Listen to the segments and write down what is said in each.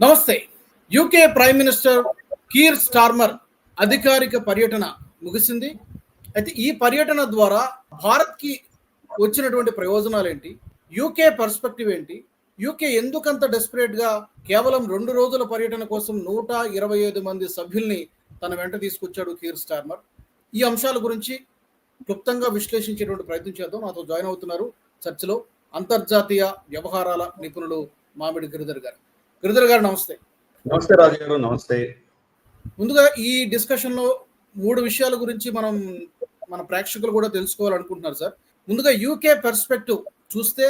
నమస్తే. UK prime minister Keir Starmer అధికారిక పర్యటన ముగిసింది. అయితే ఈ పర్యటన ద్వారా భారత్కి వచ్చినటువంటి ప్రయోజనాలు ఏంటి యూకే పర్స్పెక్టివ్ ఏంటి? యూకే ఎందుకంత డెస్పరేట్గా కేవలం రెండు రోజుల పర్యటన కోసం నూట ఇరవై ఐదు మంది సభ్యుల్ని తన వెంట తీసుకొచ్చాడు కీర్ స్టార్మర్ ఈ అంశాల గురించి క్లుప్తంగా విశ్లేషించేటువంటి ప్రయత్నం చేద్దాం. నాతో జాయిన్ అవుతున్నారు చర్చలో అంతర్జాతీయ వ్యవహారాల నిపుణులు మామిడి గిరిధర్ గారు. గిరిధర్ గారు నమస్తే. నమస్తే రాజు గారు నమస్తే. ముందుగా ఈ డిస్కషన్లో మూడు విషయాల గురించి మనం మన ప్రేక్షకులు కూడా తెలుసుకోవాలనుకుంటున్నారు సార్. ముందుగా యూకే పర్స్పెక్టివ్ చూస్తే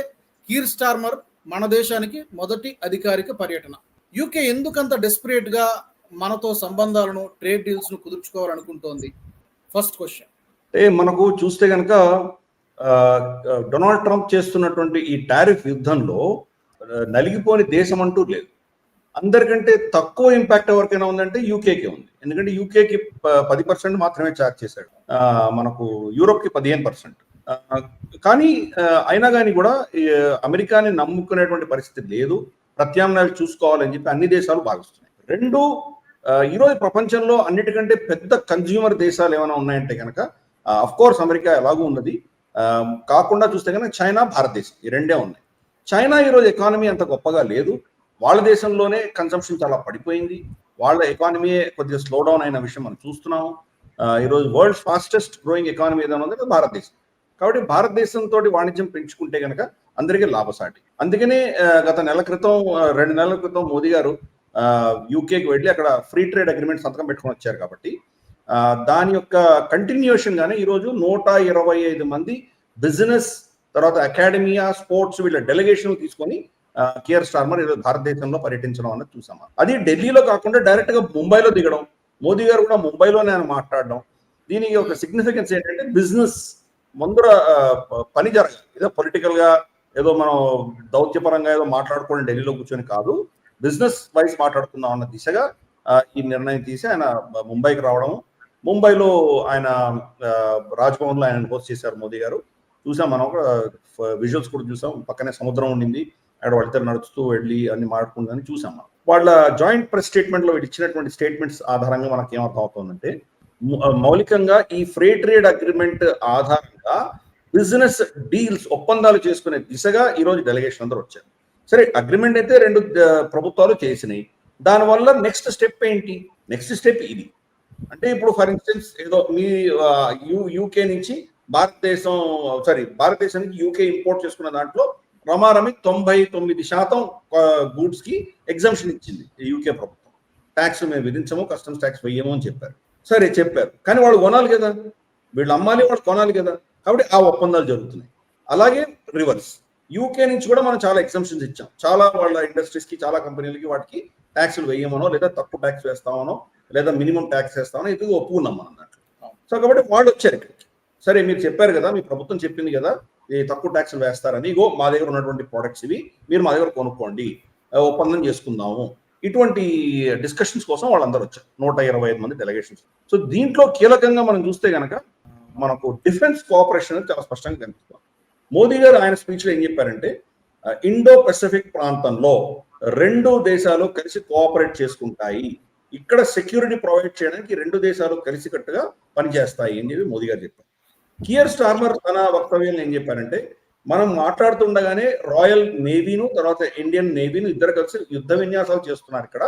కీర్ స్టార్మర్ మన దేశానికి మొదటి అధికారిక పర్యటన. యూకే ఎందుకంత డెస్పరేట్గా మనతో సంబంధాలను ట్రేడ్ డీల్స్ను కుదుర్చుకోవాలనుకుంటోంది? ఫస్ట్ క్వశ్చన్ అంటే మనకు చూస్తే కనుక డొనాల్డ్ ట్రంప్ చేస్తున్నటువంటి ఈ టారిఫ్ యుద్ధంలో నలిగిపోని దేశం అంటూ లేదు. అందరికంటే తక్కువ ఇంపాక్ట్ ఎవరికైనా ఉందంటే యూకేకి ఉంది. ఎందుకంటే యూకేకి పది పర్సెంట్ మాత్రమే ఛార్జ్ చేశాడు. మనకు యూరోప్కి పదిహేను పర్సెంట్ కానీ అయినా కానీ కూడా అమెరికాని నమ్ముకునేటువంటి పరిస్థితి లేదు. ప్రత్యామ్నాయాలు చూసుకోవాలని చెప్పి అన్ని దేశాలు భావిస్తున్నాయి. రెండు ఈరోజు ప్రపంచంలో అన్నిటికంటే పెద్ద కన్జ్యూమర్ దేశాలు ఏమైనా ఉన్నాయంటే కనుక కోర్స్ అమెరికా ఎలాగూ ఉన్నది. కాకుండా చూస్తే కనుక చైనా భారతదేశం. ఈ రెండే ఉన్నాయి. చైనా ఈరోజు ఎకానమీ అంత గొప్పగా లేదు. వాళ్ళ దేశంలోనే కన్సంప్షన్ చాలా పడిపోయింది. వాళ్ళ ఎకానమీయే కొద్దిగా స్లో డౌన్ అయిన విషయం మనం చూస్తున్నాము. ఈరోజు వరల్డ్ ఫాస్టెస్ట్ గ్రోయింగ్ ఎకానమీ ఏదైనా ఉంది భారతదేశం. కాబట్టి భారతదేశంతో వాణిజ్యం పెంచుకుంటే కనుక అందరికీ లాభసాటి. అందుకనే గత నెల క్రితం రెండు నెలల క్రితం మోదీ గారు యూకేకి వెళ్ళి అక్కడ ఫ్రీ ట్రేడ్ అగ్రిమెంట్ సంతకం పెట్టుకొని వచ్చారు కాబట్టి దాని యొక్క కంటిన్యూషన్ గానే ఈరోజు నూట ఇరవై ఐదు మంది బిజినెస్ తర్వాత అకాడమియా స్పోర్ట్స్ వీళ్ళ డెలిగేషన్ తీసుకొని కేఆర్ స్టార్మర్ ఈరోజు భారతదేశంలో పర్యటించడం అన్నది చూసాము? అది ఢిల్లీలో కాకుండా డైరెక్ట్గా ముంబైలో దిగడం మోదీ గారు కూడా ముంబైలోనే ఆయన మాట్లాడడం దీనికి ఒక సిగ్నిఫికెన్స్ ఏంటంటే బిజినెస్ ముందర పని జరగాలి. ఏదో పొలిటికల్గా ఏదో మనం దౌత్యపరంగా ఏదో మాట్లాడుకోవడం ఢిల్లీలో కూర్చొని కాదు బిజినెస్ వైజ్ మాట్లాడుకుందాం అన్న దిశగా ఈ నిర్ణయం తీసి ఆయన ముంబైకి రావడం ముంబైలో ఆయన రాజ్భవన్లో లో ఆయన హోస్ట్ చేశారు మోదీ గారు. చూసాం మనం విజువల్స్ కూడా చూసాం. పక్కనే సముద్రం ఉండింది. అక్కడ వాళ్ళిద్దరు నడుస్తూ వెళ్ళి అన్ని మాట్లాడుకుందని చూసాం మనం. వాళ్ళ జాయింట్ ప్రెస్ స్టేట్మెంట్లో వీళ్ళు ఇచ్చినటువంటి స్టేట్మెంట్స్ ఆధారంగా మనకి ఏమర్థం అవుతుందంటే మౌలికంగా ఈ ఫ్రీ ట్రేడ్ అగ్రిమెంట్ ఆధారంగా బిజినెస్ డీల్స్ ఒప్పందాలు చేసుకునే దిశగా ఈ రోజు డెలిగేషన్ అందరూ వచ్చారు. సరే అగ్రిమెంట్ అయితే రెండు ప్రభుత్వాలు చేసినాయి. దానివల్ల నెక్స్ట్ స్టెప్ ఏంటి? నెక్స్ట్ స్టెప్ ఇది. అంటే ఇప్పుడు ఫర్ ఇన్స్టెన్స్ ఏదో మీ యూ యూకే నుంచి భారతదేశం సారీ భారతదేశానికి యూకే ఇంపోర్ట్ చేసుకున్న దాంట్లో రమారమి తొంభై తొమ్మిది శాతం గూడ్స్కి ఎగ్జామ్షన్ ఇచ్చింది యూకే ప్రభుత్వం. ట్యాక్స్ మేము విధించము కస్టమ్స్ ట్యాక్స్ వెయ్యము అని చెప్పారు. సరే చెప్పారు. కానీ వాళ్ళు కొనాలి కదా. వీళ్ళు అమ్మాలి వాళ్ళు కొనాలి కదా. కాబట్టి ఆ ఒప్పందాలు జరుగుతున్నాయి. అలాగే రివర్స్ యూకే నుంచి కూడా మనం చాలా ఎగ్జామ్షన్స్ ఇచ్చాం. చాలా వాళ్ళ ఇండస్ట్రీస్కి చాలా కంపెనీలకి వాటికి ట్యాక్స్లు వేయమనో లేదా తక్కువ ట్యాక్స్ వేస్తామనో లేదా మినిమం ట్యాక్స్ వేస్తామనో ఇది ఒప్పుకున్నాం మనం సో కాబట్టి వాళ్ళు వచ్చారు ఇక్కడికి. సరే మీరు చెప్పారు కదా మీ ప్రభుత్వం చెప్పింది కదా తక్కువ ట్యాక్స్లు వేస్తారని ఇగో మా దగ్గర ఉన్నటువంటి ప్రోడక్ట్స్ ఇవి మీరు మా దగ్గర కొనుక్కోండి. ఒప్పందం చేసుకుందాము. ఇటువంటి డిస్కషన్స్ కోసం వాళ్ళందరూ వచ్చారు. నూట ఇరవై ఐదు మంది డెలిగేషన్స్ సో దీంట్లో కీలకంగా మనం చూస్తే కనుక మనకు డిఫెన్స్ కోఆపరేషన్ అనేది చాలా స్పష్టంగా కనిపిస్తుంది. మోదీ గారు ఆయన స్పీచ్లో ఏం చెప్పారంటే ఇండో పెసిఫిక్ ప్రాంతంలో రెండు దేశాలు కలిసి కోఆపరేట్ చేసుకుంటాయి. ఇక్కడ సెక్యూరిటీ ప్రొవైడ్ చేయడానికి రెండు దేశాలు కలిసికట్టుగా పనిచేస్తాయి అని చెప్పి మోదీ గారు చెప్పారు. కియర్ స్టార్మర్ తన వక్తవ్యం ఏం చెప్పారంటే మనం మాట్లాడుతుండగానే రాయల్ నేవీను తర్వాత ఇండియన్ నేవీను ఇద్దరు కలిసి యుద్ధ విన్యాసాలు చేస్తున్నారు ఇక్కడ.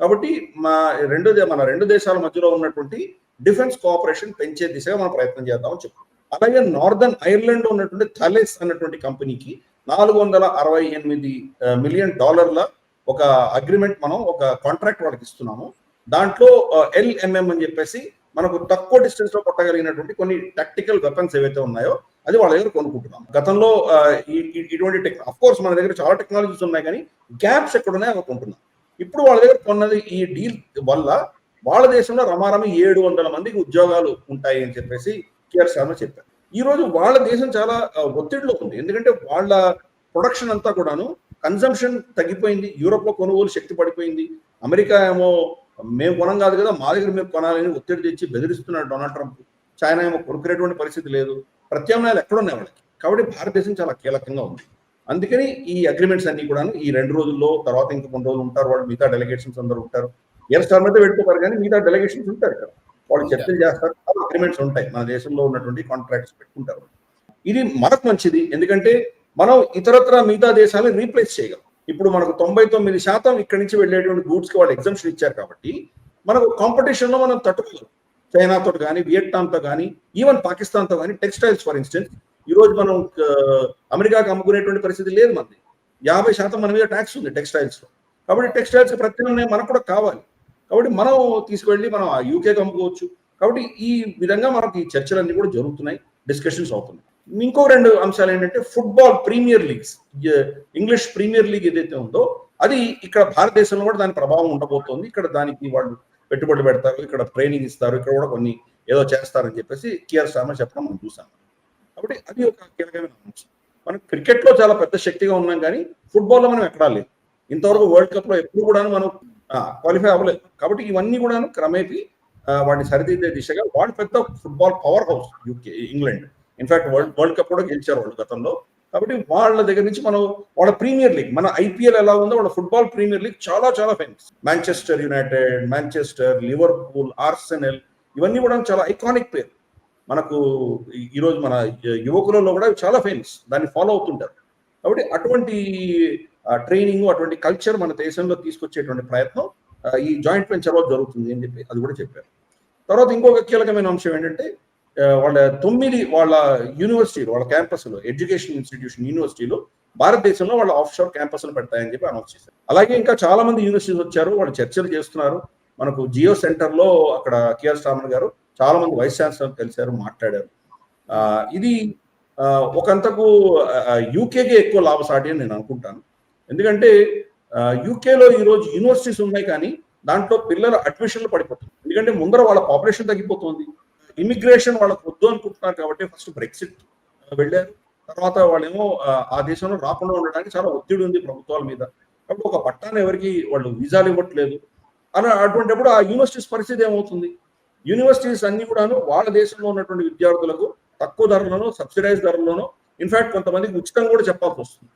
కాబట్టి మా రెండు దే- మన రెండు దేశాల మధ్యలో ఉన్నటువంటి డిఫెన్స్ కోఆపరేషన్ పెంచే దిశగా మనం ప్రయత్నం చేద్దామని చెప్పారు అలాగే నార్దర్న్ ఐర్లాండ్ ఉన్నటువంటి థలెస్ అన్నటువంటి కంపెనీకి నాలుగు వందల అరవై ఎనిమిది మిలియన్ డాలర్ల ఒక అగ్రిమెంట్ మనం ఒక కాంట్రాక్ట్ వాళ్ళకి ఇస్తున్నాము. దాంట్లో ఎల్ఎంఎం అని చెప్పేసి మనకు తక్కువ డిస్టెన్స్లో కొట్టగలిగినటువంటి కొన్ని టాక్టికల్ వెపన్స్ ఏవైతే ఉన్నాయో అది వాళ్ళ దగ్గర కొనుక్కుంటున్నాం. గతంలో ఈ- ఇటువంటి టెక్ అఫ్ కోర్స్ మన దగ్గర చాలా టెక్నాలజీస్ ఉన్నాయి కానీ గ్యాప్స్ ఎక్కడ ఉన్నాయో అవి కొంటున్నాం ఇప్పుడు వాళ్ళ దగ్గర కొన్నది ఈ డీల్ వల్ల వాళ్ళ దేశంలో రమారమి ఏడు వందల మందికి ఉద్యోగాలు ఉంటాయి అని చెప్పేసి కేఆర్ శర్మ చెప్పారు. ఈ రోజు వాళ్ళ దేశం చాలా ఒత్తిడిలో ఉంది. ఎందుకంటే వాళ్ళ ప్రొడక్షన్ అంతా కూడాను కన్సంప్షన్ తగ్గిపోయింది. యూరోప్లో కొనుగోలు శక్తి పడిపోయింది. అమెరికా ఏమో మేము కొనం కాదు కదా మా దగ్గర మేము కొనాలని ఒత్తిడి తెచ్చి బెదిరిస్తున్నాడు డొనాల్డ్ ట్రంప్. చైనా ఏమో కొనుక్కునేటువంటి పరిస్థితి లేదు. ప్రత్యామ్నాయాలు ఎక్కడ ఉన్నాయి వాళ్ళకి? కాబట్టి భారతదేశం చాలా కీలకంగా ఉంది. అందుకని ఈ అగ్రిమెంట్స్ అన్ని కూడా ఈ రెండు రోజుల్లో తర్వాత ఇంకా కొన్ని రోజులు ఉంటారు వాళ్ళు మిగతా డెలిగేషన్స్ అందరూ ఉంటారు. ఎయిర్ స్టార్ మీద వెళ్ళిపోతారు కానీ మిగతా డెలిగేషన్స్ ఉంటారు ఇక్కడ. వాళ్ళు చర్చలు చేస్తారు. అగ్రిమెంట్స్ ఉంటాయి. మన దేశంలో ఉన్నటువంటి కాంట్రాక్ట్స్ పెట్టుకుంటారు. ఇది మనకు మంచిది. ఎందుకంటే మనం ఇతరత్ర మిగతా దేశాలను రీప్లేస్ చేయగలం. ఇప్పుడు మనకు తొంభై తొమ్మిది శాతం ఇక్కడి నుంచి వెళ్ళేటువంటి గూడ్స్కి వాళ్ళు ఎగ్జామ్షన్ ఇచ్చారు కాబట్టి మనకు కాంపిటీషన్లో మనం తట్టుకోవచ్చు చైనాతో కానీ వియట్నాంతో కానీ ఈవెన్ పాకిస్తాన్తో కానీ టెక్స్టైల్స్ ఫర్ ఇన్స్టెన్స్ ఈ రోజు మనం అమెరికాకి అమ్ముకునేటువంటి పరిస్థితి లేదు మనది. యాభై శాతం మన మీద ట్యాక్స్ ఉంది టెక్స్టైల్స్లో కాబట్టి టెక్స్టైల్స్ ప్రత్యామ్నాయం మనకు కూడా కావాలి. కాబట్టి మనం తీసుకువెళ్ళి మనం ఆ యూకేకి అమ్ముకోవచ్చు. కాబట్టి ఈ విధంగా మనకి ఈ చర్చలన్నీ కూడా జరుగుతున్నాయి డిస్కషన్స్ అవుతున్నాయి. ఇంకో రెండు అంశాలు ఏంటంటే football premier leagues English premier league ఏదైతే ఉందో అది ఇక్కడ భారతదేశంలో కూడా దాని ప్రభావం ఉండబోతోంది. ఇక్కడ దానికి వాళ్ళు పెట్టుబడులు పెడతారు ఇక్కడ ట్రైనింగ్ ఇస్తారు ఇక్కడ కూడా కొన్ని ఏదో చేస్తారని చెప్పేసి కేఆర్ శర్మ చెప్పడం మనం చూసాం. కాబట్టి అది ఒక కీలకమైన అంశం. మనం క్రికెట్లో చాలా పెద్ద శక్తిగా ఉన్నాం కానీ ఫుట్బాల్లో మనం ఎక్కడా లేదు ఇంతవరకు వరల్డ్ కప్లో ఎప్పుడు కూడా మనం క్వాలిఫై అవ్వలేదు. కాబట్టి ఇవన్నీ కూడా క్రమేపీ ఆ, వాటిని సరిదిద్దే దిశగా వాడు పెద్ద football power house UK England. In fact world world cup కూడా గెలిచారు వాళ్ళు గతంలో. కాబట్టి వాళ్ళ దగ్గర నుంచి మనం వాళ్ళ ప్రీమియర్ లీగ్ మన ఐపీఎల్ ఎలా ఉందో వాళ్ళ ఫుట్బాల్ ప్రీమియర్ లీగ్ చాలా చాలా famous Manchester United Manchester Liverpool Arsenal ఇవన్నీ కూడా చాలా ఐకానిక్ పేరు మనకు ఈ- ఈరోజు మన యువకులలో కూడా చాలా ఫేమస్ దాన్ని ఫాలో అవుతుంటారు. కాబట్టి అటువంటి ట్రైనింగ్ అటువంటి కల్చర్ మన దేశంలో తీసుకొచ్చేటువంటి ప్రయత్నం ఈ జాయింట్ వెంచర్లో జరుగుతుంది అని చెప్పి అది కూడా చెప్పారు. తర్వాత ఇంకొక కీలకమైన అంశం ఏంటంటే వాళ్ళ తొమ్మిది వాళ్ళ యూనివర్సిటీలు వాళ్ళ క్యాంపస్లో ఎడ్యుకేషన్ ఇన్స్టిట్యూషన్ యూనివర్సిటీలు భారతదేశంలో వాళ్ళ ఆఫ్ షోర్ క్యాంపస్లు పెడతాయని చెప్పి అనౌన్స్ చేశారు. అలాగే ఇంకా చాలా మంది యూనివర్సిటీస్ వచ్చారు వాళ్ళు చర్చలు చేస్తున్నారు. మనకు జియో సెంటర్లో అక్కడ కేఆర్ స్టామన్ గారు చాలా మంది వైస్ ఛాన్సలర్ కలిశారు మాట్లాడారు. ఇది ఒకంతకు యూకేకే ఎక్కువ లాభసాటి అని నేను అనుకుంటాను. ఎందుకంటే యూకేలో ఈరోజు యూనివర్సిటీస్ ఉన్నాయి కానీ దాంట్లో పిల్లల అడ్మిషన్లు పడిపోతుంది ఎందుకంటే ముందర వాళ్ళ పాపులేషన్ తగ్గిపోతుంది. ఇమిగ్రేషన్ వాళ్ళకు వద్దు అనుకుంటున్నారు కాబట్టి ఫస్ట్ బ్రెక్సిట్ వెళ్ళారు. తర్వాత వాళ్ళేమో ఆ, దేశంలో రాకుండా ఉండడానికి చాలా ఒత్తిడి ఉంది ప్రభుత్వాల మీద. కాబట్టి ఒక పట్టాన్ని ఎవరికి వాళ్ళు వీసాలు ఇవ్వట్లేదు. అలా అటువంటిప్పుడు ఆ యూనివర్సిటీస్ పరిస్థితి ఏమవుతుంది? యూనివర్సిటీస్ అన్ని కూడాను వాళ్ళ దేశంలో ఉన్నటువంటి విద్యార్థులకు తక్కువ ధరలోనో సబ్సిడైజ్ ధరలోనో ఇన్ఫాక్ట్ కొంతమందికి ఉచితంగా కూడా చెప్పాల్సి వస్తుంది.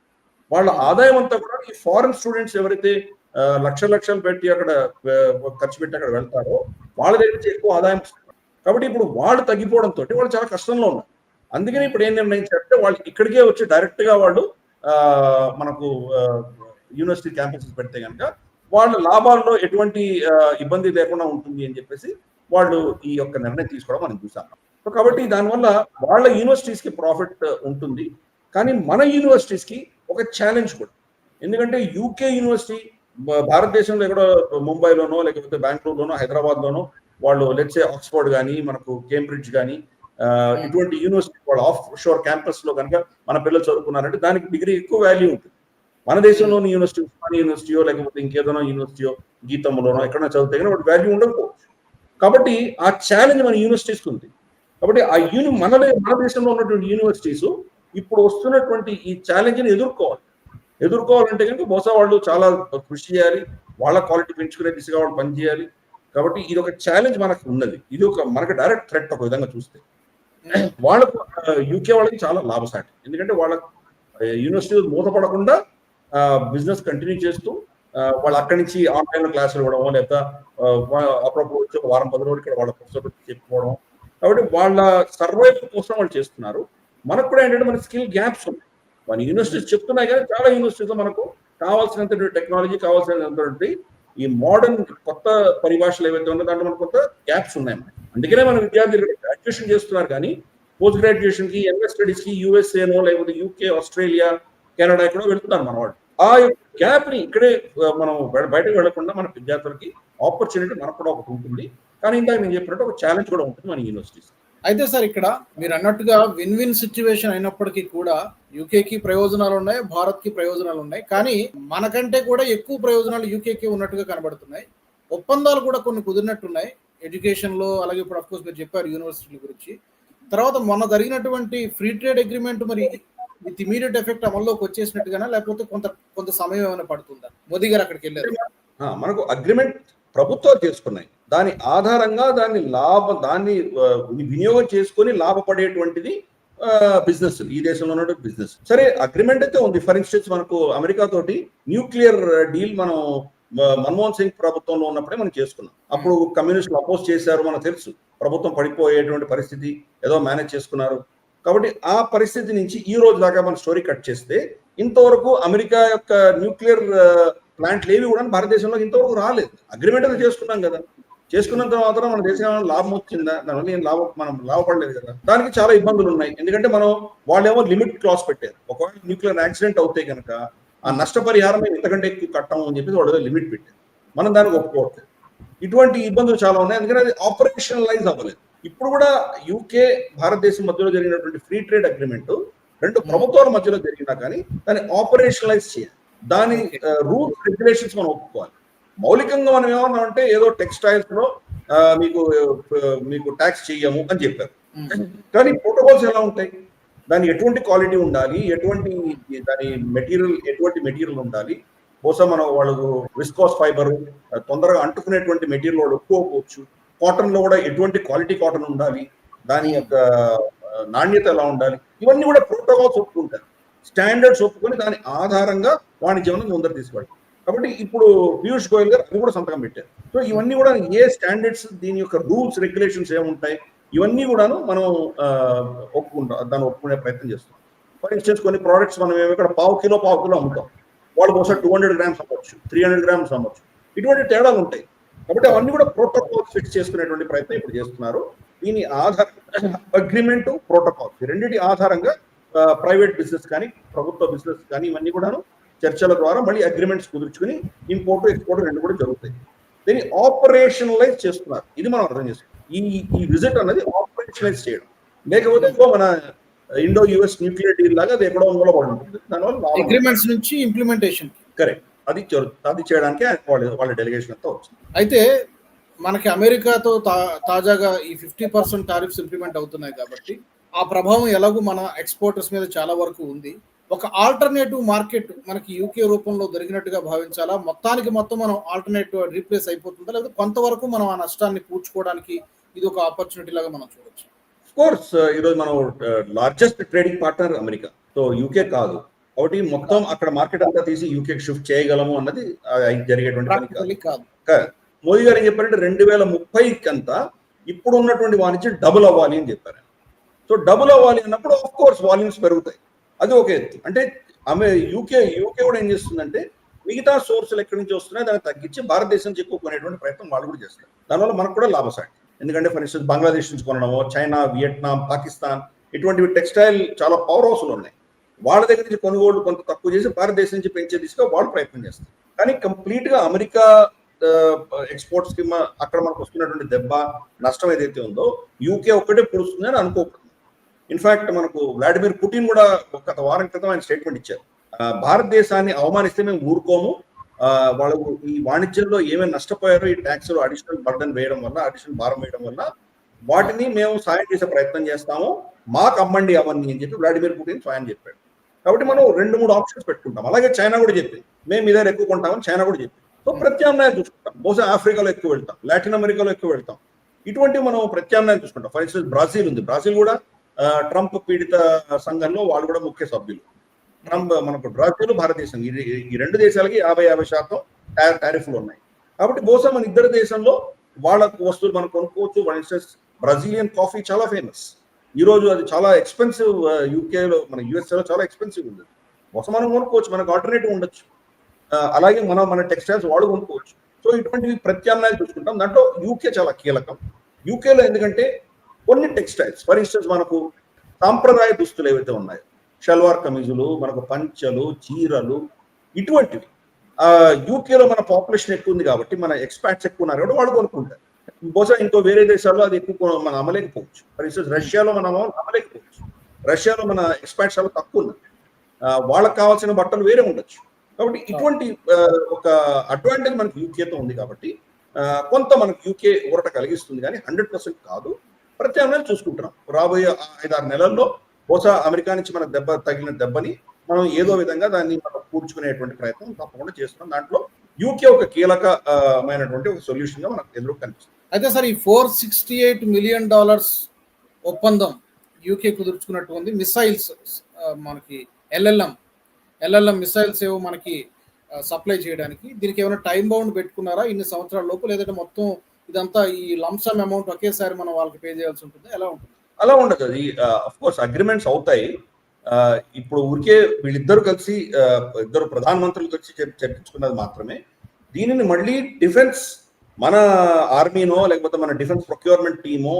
వాళ్ళ ఆదాయం అంతా కూడా ఈ ఫారెన్ స్టూడెంట్స్ ఎవరైతే లక్ష లక్షలు పెట్టి అక్కడ ఖర్చు పెట్టి అక్కడ వెళ్తారో వాళ్ళ దగ్గర నుంచి ఎక్కువ ఆదాయం వస్తుంది. కాబట్టి ఇప్పుడు వాళ్ళు తగ్గిపోవడంతో వాళ్ళు చాలా కష్టంలో ఉన్నారు. అందుకని ఇప్పుడు ఏం నిర్ణయించారంటే వాళ్ళు ఇక్కడికే వచ్చి డైరెక్ట్గా వాళ్ళు మనకు యూనివర్సిటీ క్యాంపస్ పెడితే కనుక వాళ్ళ లాభాల్లో ఎటువంటి ఇబ్బంది లేకుండా ఉంటుంది అని చెప్పేసి వాళ్ళు ఈ యొక్క నిర్ణయం తీసుకోవడం మనం చూసాం సో కాబట్టి దానివల్ల వాళ్ళ యూనివర్సిటీస్కి ప్రాఫిట్ ఉంటుంది. కానీ మన యూనివర్సిటీస్కి ఒక ఛాలెంజ్ కూడా. ఎందుకంటే యూకే యూనివర్సిటీ భారతదేశంలో ఎక్కడో ముంబైలోనో లేకపోతే బెంగళూరులోనో హైదరాబాద్లోనో వాళ్ళు లెట్సే ఆక్స్ఫర్డ్ కానీ మనకు కేంబ్రిడ్జ్ కానీ ఇటువంటి యూనివర్సిటీ వాళ్ళ ఆఫ్ షోర్ క్యాంపస్లో కనుక మన పిల్లలు చదువుకున్నారంటే దానికి డిగ్రీ ఎక్కువ వాల్యూ ఉంటుంది. మన దేశంలోని యూనివర్సిటీ ఉస్మానియా యూనివర్సిటీయో లేకపోతే ఇంకేదైనా యూనివర్సిటీయో గీతంలోనో ఎక్కడైనా చదివితే కానీ వాటి వాల్యూ ఉండకపోవచ్చు. కాబట్టి ఆ ఛాలెంజ్ మన యూనివర్సిటీస్కి ఉంది. కాబట్టి ఆ యూని మన మన దేశంలో ఉన్నటువంటి యూనివర్సిటీస్ ఇప్పుడు వస్తున్నటువంటి ఈ ఛాలెంజ్ని ఎదుర్కోవాలి. ఎదుర్కోవాలంటే కనుక బహుశా వాళ్ళు చాలా కృషి చేయాలి వాళ్ళ క్వాలిటీ పెంచుకునే దిశగా వాళ్ళు పనిచేయాలి కాబట్టి ఇది ఒక ఛాలెంజ్ మనకు ఉన్నది ఇది ఒక మనకు డైరెక్ట్ థ్రెట్ ఒక విధంగా చూస్తే. వాళ్ళకు యూకే వాళ్ళకి చాలా లాభసాటి. ఎందుకంటే వాళ్ళ యూనివర్సిటీ మూతపడకుండా బిజినెస్ కంటిన్యూ చేస్తూ వాళ్ళు అక్కడి నుంచి ఆన్లైన్ క్లాసులు ఇవ్వడం లేదా అప్పుడప్పుడు వచ్చి ఒక వారం పది రోజులు ఇక్కడ వాళ్ళ ప్రొఫెసర్ చెప్పుకోవడం కాబట్టి వాళ్ళ సర్వైవల్ కోసం వాళ్ళు చేస్తున్నారు. మనకు కూడా ఏంటంటే మన స్కిల్ గ్యాప్స్ ఉన్నాయి. మన యూనివర్సిటీస్ చెప్తున్నాయి కానీ చాలా యూనివర్సిటీస్లో మనకు కావాల్సినంత టెక్నాలజీ కావాల్సినటువంటి ఈ మోడర్న్ కొత్త పరిభాషలు ఏవైతే ఉన్నాయో దాంట్లో మనకు కొత్త గ్యాప్స్ ఉన్నాయి అందుకనే మన విద్యార్థులు గ్రాడ్యుయేషన్ చేస్తున్నారు కానీ పోస్ట్ గ్రాడ్యుయేషన్కి ఎంఎస్ స్టడీస్కి యూఎస్ఏనో లేకపోతే యూకే ఆస్ట్రేలియా కెనడా కూడా వెళ్తున్నారు మన వాళ్ళు. ఆ గ్యాప్ని ఇక్కడే మనం బయటకు వెళ్ళకుండా మన విద్యార్థులకి ఆపర్చునిటీ మనకు కూడా ఒకటి ఉంటుంది. కానీ ఇందాక నేను చెప్పినట్టు ఒక ఛాలెంజ్ కూడా ఉంటుంది మన యూనివర్సిటీస్ అయితే సార్ ఇక్కడ మీరు అన్నట్టుగా విన్ విన్ సిచ్యువేషన్ అయినప్పటికీ కూడా యూకేకి ప్రయోజనాలు ఉన్నాయి భారత్కి ప్రయోజనాలు ఉన్నాయి. కానీ మనకంటే కూడా ఎక్కువ ప్రయోజనాలు యూకేకి ఉన్నట్టుగా కనబడుతున్నాయి. ఒప్పందాలు కూడా కొన్ని కుదిరినట్టున్నాయి. ఎడ్యుకేషన్లో అలాగే ఇప్పుడు అఫ్ కోర్స్ మీరు చెప్పారు యూనివర్సిటీల గురించి. తర్వాత మొన్న జరిగినటువంటి ఫ్రీ ట్రేడ్ అగ్రిమెంట్ మరి విత్ ఇమీడియట్ ఎఫెక్ట్ అమల్లోకి వచ్చేసినట్టుగానా? లేకపోతే కొంత కొంత సమయం ఏమైనా పడుతుందా? మోదీ గారు అక్కడికి వెళ్ళారు. మనకు అగ్రిమెంట్ ప్రభుత్వాలు చేసుకున్నాయి దాని ఆధారంగా దాన్ని లాభ దాన్ని వినియోగం చేసుకొని లాభపడేటువంటిది బిజినెస్ ఈ దేశంలో ఉన్న బిజినెస్ సరే అగ్రిమెంట్ అయితే ఉంది. ఫర్ ఇన్స్టెన్స్ మనకు అమెరికా తోటి న్యూక్లియర్ డీల్ మనం మన్మోహన్ సింగ్ ప్రభుత్వంలో ఉన్నప్పుడే మనం చేసుకున్నాం. అప్పుడు కమ్యూనిస్టులు అపోజ్ చేశారు మనకు తెలుసు. ప్రభుత్వం పడిపోయేటువంటి పరిస్థితి ఏదో మేనేజ్ చేసుకున్నారు. కాబట్టి ఆ పరిస్థితి నుంచి ఈ రోజు దాకా మన స్టోరీ కట్ చేస్తే ఇంతవరకు అమెరికా యొక్క న్యూక్లియర్ ప్లాంట్లు ఏవి కూడా భారతదేశంలో ఇంతవరకు రాలేదు. అగ్రిమెంట్ అయితే చేసుకున్నాం కదా. చేసుకున్న తర్వాత మన దేశం లాభం వచ్చిందా? దానివల్ల ఏం లాభం? మనం లాభపడలేదు కదా. దానికి చాలా ఇబ్బందులు ఉన్నాయి. ఎందుకంటే మనం వాళ్ళేమో లిమిట్ క్లాస్ పెట్టారు. ఒకవేళ న్యూక్లియర్ యాక్సిడెంట్ అవుతే కనుక ఆ నష్టపరిహారం మేము ఇంతకంటే ఎక్కువ కట్టము అని చెప్పి వాళ్ళు లిమిట్ పెట్టారు. మనం దానికి ఒప్పుకోవట్లేదు. ఇటువంటి ఇబ్బందులు చాలా ఉన్నాయి. ఎందుకంటే అది ఆపరేషనలైజ్ అవ్వలేదు. ఇప్పుడు కూడా యూకే భారతదేశం మధ్యలో జరిగినటువంటి ఫ్రీ ట్రేడ్ అగ్రిమెంట్ రెండు ప్రభుత్వాల మధ్యలో జరిగినా కానీ దాన్ని ఆపరేషనలైజ్ చేయాలి. దాని రూల్స్ రెగ్యులేషన్స్ మనం ఒప్పుకోవాలి. మౌలికంగా మనం ఏమన్నా అంటే ఏదో టెక్స్టైల్స్లో మీకు మీకు ట్యాక్స్ చెయ్యము అని చెప్పారు. కానీ ప్రోటోకాల్స్ ఎలా ఉంటాయి? దాని ఎటువంటి క్వాలిటీ ఉండాలి? ఎటువంటి దాని మెటీరియల్ ఎటువంటి మెటీరియల్ ఉండాలి? బహుశా మనం వాళ్ళు విస్కాస్ ఫైబర్ తొందరగా అంటుకునేటువంటి మెటీరియల్ వాళ్ళు ఒప్పుకోకపోవచ్చు. కాటన్లో కూడా ఎటువంటి క్వాలిటీ కాటన్ ఉండాలి? దాని యొక్క నాణ్యత ఎలా ఉండాలి? ఇవన్నీ కూడా ప్రోటోకాల్స్ ఒప్పుకుంటారు. స్టాండర్డ్స్ ఒప్పుకొని దాని ఆధారంగా వాణిజ్యం ముందర తీసుకెళ్ళాలి కాబట్టి ఇప్పుడు పీయూష్ గోయల్ గారు అది కూడా సంతకం పెట్టారు. సో ఇవన్నీ కూడా ఏ స్టాండర్డ్స్ దీని యొక్క రూల్స్ రెగ్యులేషన్స్ ఏముంటాయి? ఇవన్నీ కూడాను మనం ఒప్పుకుంటాం దాన్ని ఒప్పుకునే ప్రయత్నం చేస్తాం ఫర్ ఇన్స్టెన్స్ కొన్ని ప్రోడక్ట్స్ మనం ఏమో ఇక్కడ పావు కిలో పావు కిలో అమ్ముతాం. వాళ్ళు బహుశా టూ హండ్రెడ్ గ్రామ్స్ అమ్మవచ్చు త్రీ హండ్రెడ్ గ్రామ్స్ అమ్మవచ్చు ఇటువంటి తేడాలు ఉంటాయి. కాబట్టి అవన్నీ కూడా ప్రోటోకాల్స్ ఫిక్స్ చేసుకునేటువంటి ప్రయత్నం ఇప్పుడు చేస్తున్నారు. దీని ఆధార అగ్రిమెంట్ ప్రోటోకాల్స్ రెండింటి ఆధారంగా ప్రైవేట్ బిజినెస్ కానీ ప్రభుత్వ బిజినెస్ కానీ ఇవన్నీ కూడాను చర్చల ద్వారా మళ్ళీ అగ్రిమెంట్స్ కుదుర్చుకుని ఇంపోర్ట్ ఎక్స్పోర్ట్ రెండు కూడా జరుగుతాయి. దీన్ని ఆపరేషనలైజ్ చేస్తున్నారు. ఇది మనం అర్థం చేసుకోవాలి. ఈ ఈ విజిట్ అన్నది ఆపరేషనలైజ్ చేయడం. లేకపోతే ఇంకో మన ఇండో యుఎస్ న్యూక్లియర్ డీల్ లాగా అది ఎక్కడో మూల పడి ఉంటుంది. దానివల్ల అగ్రిమెంట్స్ నుంచి ఇంప్లిమెంటేషన్ కరెక్ట్ అది అది చేయడానికి వాళ్ళ వాళ్ళ డెలిగేషన్ అంతా వచ్చింది. అయితే మనకి అమెరికాతో తాజాగా ఈ ఫిఫ్టీ పర్సెంట్ టారిఫ్స్ ఇంప్లిమెంట్ అవుతున్నాయి కాబట్టి ఆ ప్రభావం ఎలాగూ మన ఎక్స్పోర్టర్స్ మీద చాలా వరకు ఉంది. ఒక ఆల్టర్నేటివ్ మార్కెట్ మనకి యూకే రూపంలో దొరికినట్టుగా భావించాలా? మొత్తానికి మొత్తం మనం ఆల్టర్నేటివ్ రీప్లేస్ అయిపోతుందా? లేకపోతే కొంతవరకు మనం ఆ నష్టాన్ని పూడ్చుకోవడానికి ఇది ఒక ఆపర్చునిటీ లాగా మనం చూడొచ్చు. కోర్స్ ఈరోజు మనం largest trading partner America. So UK కాదు. ఒకటి మొత్తం అక్కడ మార్కెట్ అంతా తీసి యూకే షిఫ్ట్ చేయగలము అన్నది జరిగేటువంటి కాదు. మోదీ గారు ఏం చెప్పారంటే రెండు వేల ముప్పైకి అంతా ఇప్పుడు ఉన్నటువంటి వాణిజ్యం డబుల్ అవ్వాలి అని చెప్పారు. సో డబుల్ అవ్వాలి అన్నప్పుడు ఆఫ్ కోర్స్ వాల్యూమ్స్ పెరుగుతాయి. అది ఒక ఎత్తు. అంటే ఆమె యూకే యూకే కూడా ఏం చేస్తుందంటే మిగతా సోర్సులు ఎక్కడి నుంచి వస్తున్నాయి దాన్ని తగ్గించి భారతదేశం నుంచి ఎక్కువ కొనేటువంటి ప్రయత్నం వాళ్ళు కూడా చేస్తారు దానివల్ల మనకు కూడా లాభసాటి. ఎందుకంటే ఫర్ ఇన్స్టెన్స్ బంగ్లాదేశ్ నుంచి కొనడము చైనా వియట్నాం పాకిస్తాన్ ఇటువంటివి టెక్స్టైల్ చాలా పవర్ హౌస్లు ఉన్నాయి. వాళ్ళ దగ్గర నుంచి కొనుగోలు కొంత తక్కువ చేసి భారతదేశం నుంచి పెంచే దిశగా వాళ్ళు ప్రయత్నం చేస్తారు. కానీ కంప్లీట్గా అమెరికా ఎక్స్పోర్ట్స్కి అక్కడ మనకు వస్తున్నటువంటి దెబ్బ నష్టం ఏదైతే ఉందో యూకే ఒక్కటే పొడుస్తుంది అని అనుకోకూడదు. ఇన్ఫాక్ట్ మనకు వ్లాడిమిర్ పుటిన్ కూడా గత వారం క్రితం ఆయన స్టేట్మెంట్ ఇచ్చారు. భారతదేశాన్ని అవమానిస్తే మేము ఊరుకోము. వాళ్ళు ఈ వాణిజ్యంలో ఏమేమి నష్టపోయారో ఈ ట్యాక్స్ అడిషనల్ బర్డన్ వేయడం వల్ల అడిషనల్ భారం వేయడం వల్ల వాటిని మేము సాయం చేసే ప్రయత్నం చేస్తాము. మాకు అమ్మండి అవన్నీ అని చెప్పి వ్లాడిమిర్ పుటిన్ స్వయం చెప్పాడు. కాబట్టి మనం రెండు మూడు ఆప్షన్స్ పెట్టుకుంటాం. అలాగే చైనా కూడా చెప్పింది మేము మీద ఎక్కువ కొంటామని చైనా కూడా చెప్పింది సో ప్రత్యామ్నాయం చూసుకుంటాం. బహుశా ఆఫ్రికాలో ఎక్కువ వెళ్తాం లాటిన్ అమెరికాలో ఎక్కువ వెళ్తాం. ఇటువంటి మనం ప్రత్యామ్నాయం చూసుకుంటాం. ఫర్ ఇన్స్టెన్స్ బ్రాజిల్ ఉంది. బ్రాజిల్ కూడా ట్రంప్ పీడిత సంఘంలో వాళ్ళు కూడా ముఖ్య సభ్యులు. ట్రంప్ మనకు బ్రాజిల్ భారతదేశం ఇది ఈ రెండు దేశాలకి యాభై యాభై శాతం టైర్ టారిఫ్లు ఉన్నాయి. కాబట్టి బహుశా మన ఇద్దరు దేశంలో వాళ్ళ వస్తువులు మనం కొనుక్కోవచ్చు. వన్ ఇన్స్టెన్స్ బ్రెజిలియన్ కాఫీ చాలా ఫేమస్ ఈరోజు అది చాలా ఎక్స్పెన్సివ్ యూకేలో మన యుఎస్ఏలో చాలా ఎక్స్పెన్సివ్ ఉంది. బహుశా మనం కొనుక్కోవచ్చు. మనకు ఆల్టర్నేటివ్ ఉండొచ్చు. అలాగే మనం మన టెక్స్టైల్స్ వాడు కొనుక్కోవచ్చు. సో ఇటువంటివి ప్రత్యామ్నాయాలు చూసుకుంటాం. దాంట్లో యూకే చాలా కీలకం. యూకేలో ఎందుకంటే కొన్ని టెక్స్టైల్స్. ఫర్ ఇన్స్టెన్స్ మనకు సాంప్రదాయ దుస్తులు ఏవైతే ఉన్నాయో షల్వార్ కమీజులు మనకు పంచలు చీరలు ఇటువంటివి. యూకేలో మన పాపులేషన్ ఎక్కువ ఉంది కాబట్టి మన ఎక్స్పాట్స్ ఎక్కువ ఉన్నారు కాబట్టి వాళ్ళు కొనుక్కుంటారు. బహుశా ఇంకో వేరే దేశాల్లో అది ఎక్కువ మనం అమ్మలేకపోవచ్చు. ఫర్ ఇన్స్టెన్స్ రష్యాలో మనం అమ్మలేకపోవచ్చు. రష్యాలో మన ఎక్స్పాట్స్ చాలా తక్కువ ఉన్నారు. వాళ్ళకి కావాల్సిన బట్టలు వేరే ఉండొచ్చు. కాబట్టి ఇటువంటి ఒక అడ్వాంటేజ్ మనకి యూకేతో ఉంది కాబట్టి కొంత మనకు యూకే ఊరట కలిగిస్తుంది కానీ హండ్రెడ్ పర్సెంట్ కాదు. ప్రత్యామ్నాయాలు చూసుకుంటున్నాం. రాబోయే ఐదారు నెలల్లో బహుశా అమెరికా నుంచి మన దెబ్బ తగిలిన దెబ్బని మనం ఏదో విధంగా దాన్ని మనం పూడ్చుకునేటువంటి ప్రయత్నం తప్పకుండా చేస్తున్నాం. దాంట్లో యూకే ఒక కీలకమైనటువంటి ఒక సొల్యూషన్గా మనకు ఎదురు కనిపిస్తుంది. అయితే సార్ ఈ four sixty eight million dollars ఒప్పందం యూకే కుదుర్చుకున్నట్టు ఉంది. మిసైల్స్ మనకి ఎల్ఎల్ఎం ఎల్ఎల్ఎం మిసైల్స్ ఏవో మనకి సప్లై చేయడానికి. దీనికి ఏమైనా టైం బౌండ్ పెట్టుకున్నారా? ఇన్ని సంవత్సరాల లోపు లేదంటే మొత్తం ఇదంతా ఈ లంసమ్ అమౌంట్ ఒకేసారి మనం వాళ్ళకి పే చేయాల్సి ఉంటుంది. ఎలా ఉంటుంది? అలా ఉండదు. అది అఫ్ కోర్స్ అగ్రిమెంట్స్ అవుతాయి. ఇప్పుడు ఊరికే వీళ్ళిద్దరు కలిసి ఇద్దరు ప్రధానమంత్రులు కలిసి చర్చించుకున్నది మాత్రమే. దీనిని మళ్ళీ డిఫెన్స్ మన ఆర్మీనో లేకపోతే మన డిఫెన్స్ ప్రొక్యూర్మెంట్ టీమో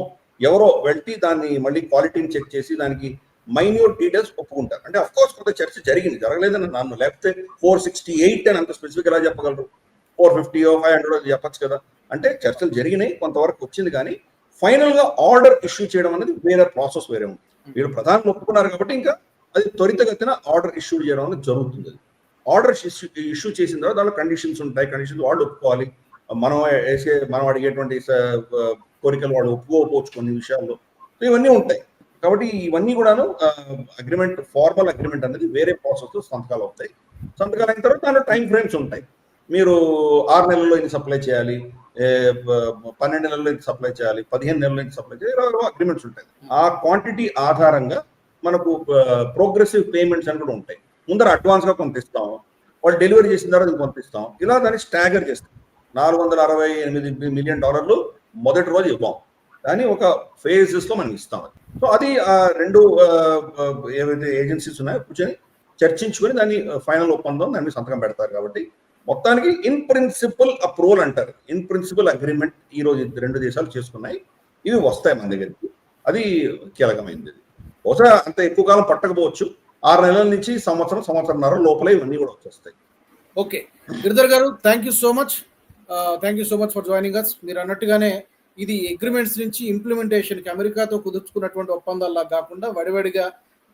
ఎవరో వెళ్ళి దాన్ని మళ్ళీ క్వాలిటీని చెక్ చేసి దానికి మైన్యూట్ డీటెయిల్స్ ఒప్పుకుంటారు. అంటే అఫ్ కోర్స్ కొంత చర్చ జరిగింది. జరగలేదని నన్ను లేకపోతే ఫోర్ సిక్స్టీ ఎయిట్ అని అంత స్పెసిఫిక్ ఎలా చెప్పగలరు? ఫోర్ ఫిఫ్టీ ఫైవ్ హండ్రెడ్ చెప్పచ్చు కదా. అంటే చర్చలు జరిగినాయి కొంతవరకు వచ్చింది కానీ ఫైనల్గా ఆర్డర్ ఇష్యూ చేయడం అనేది వేరే ప్రాసెస్ వేరే ఉంది. వీళ్ళు ప్రధాని ఒప్పుకున్నారు కాబట్టి ఇంకా అది త్వరితగతిన ఆర్డర్ ఇష్యూ చేయడం అనేది జరుగుతుంది. ఆర్డర్ ఇష్యూ ఇష్యూ చేసిన తర్వాత దాంట్లో కండిషన్స్ ఉంటాయి కండిషన్స్ వాళ్ళు ఒప్పుకోవాలి. మనం వేసే మనం అడిగేటువంటి కోరికలు వాళ్ళు ఒప్పుకోకపోవచ్చు కొన్ని విషయాల్లో. సో ఇవన్నీ ఉంటాయి. కాబట్టి ఇవన్నీ కూడాను అగ్రిమెంట్ ఫార్మల్ అగ్రిమెంట్ అనేది వేరే ప్రాసెస్లో సంతకాలు అవుతాయి. సంతకాలు అయిన తర్వాత దాంట్లో టైం ఫ్రేమ్స్ ఉంటాయి. మీరు ఆరు నెలల్లో ఇన్ని సప్లై చేయాలి పన్నెండు నెలల నుంచి సప్లై చేయాలి పదిహేను నెలల నుంచి సప్లై చేయాలి ఇలా అగ్రిమెంట్స్ ఉంటాయి. ఆ క్వాంటిటీ ఆధారంగా మనకు ప్రోగ్రెసివ్ పేమెంట్స్ అని కూడా ఉంటాయి. ముందర అడ్వాన్స్గా కొంత ఇస్తాం వాళ్ళు డెలివరీ చేసిన తర్వాత ఇంకొంత ఇస్తాం ఇలా దాన్ని స్టాగర్ చేస్తాం. నాలుగు వందల అరవై ఎనిమిది మిలియన్ డాలర్లు మొదటి రోజు ఇవ్వం. కానీ ఒక ఫేజెస్లో మనం ఇస్తాం అది. సో అది ఆ రెండు ఏవైతే ఏజెన్సీస్ ఉన్నాయో కూర్చొని చర్చించుకొని దాన్ని ఫైనల్ ఒప్పందం దాన్ని సంతకం పెడతారు కాబట్టి మొత్తానికి ఇన్ ప్రిన్సిపల్ అప్రూవల్ అంటారు. ఇన్ ప్రిన్సిపల్ అగ్రిమెంట్ ఈ రోజు రెండు దేశాలు చేసుకున్నాయి. ఇవి వస్తాయి మన దగ్గరికి. అది కీలకమైనది బహుశా అంత ఎక్కువ కాలం పట్టకపోవచ్చు. ఆరు నెలల నుంచి సంవత్సరం సంవత్సరంన్నర లోపల ఇవన్నీ కూడా వచ్చేస్తాయి. Okay. Giridhar garu thank you so much thank you so much for joining us మీరు అన్నట్టుగానే ఇది అగ్రిమెంట్స్ నుంచి ఇంప్లిమెంటేషన్కి అమెరికాతో కుదుర్చుకున్నటువంటి ఒప్పందాల్లా కాకుండా వడివడిగా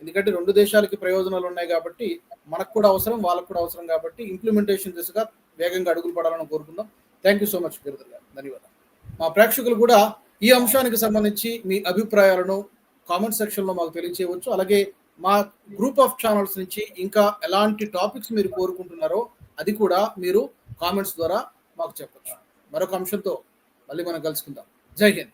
ఎందుకంటే రెండు దేశాలకి ప్రయోజనాలు ఉన్నాయి కాబట్టి మనకు కూడా అవసరం వాళ్ళకు కూడా అవసరం కాబట్టి ఇంప్లిమెంటేషన్ దిశగా వేగంగా అడుగులు పడాలని కోరుకుందాం. Thank you so much Giridhar garu. ధన్యవాదాలు. మా ప్రేక్షకులు కూడా ఈ అంశానికి సంబంధించి మీ అభిప్రాయాలను కామెంట్ సెక్షన్లో మాకు తెలియచేయవచ్చు. అలాగే మా గ్రూప్ ఆఫ్ ఛానల్స్ నుంచి ఇంకా ఎలాంటి టాపిక్స్ మీరు కోరుకుంటున్నారో అది కూడా మీరు కామెంట్స్ ద్వారా మాకు చెప్పచ్చు. మరొక అంశంతో మళ్ళీ మనం కలుసుకుందాం. జై హింద్.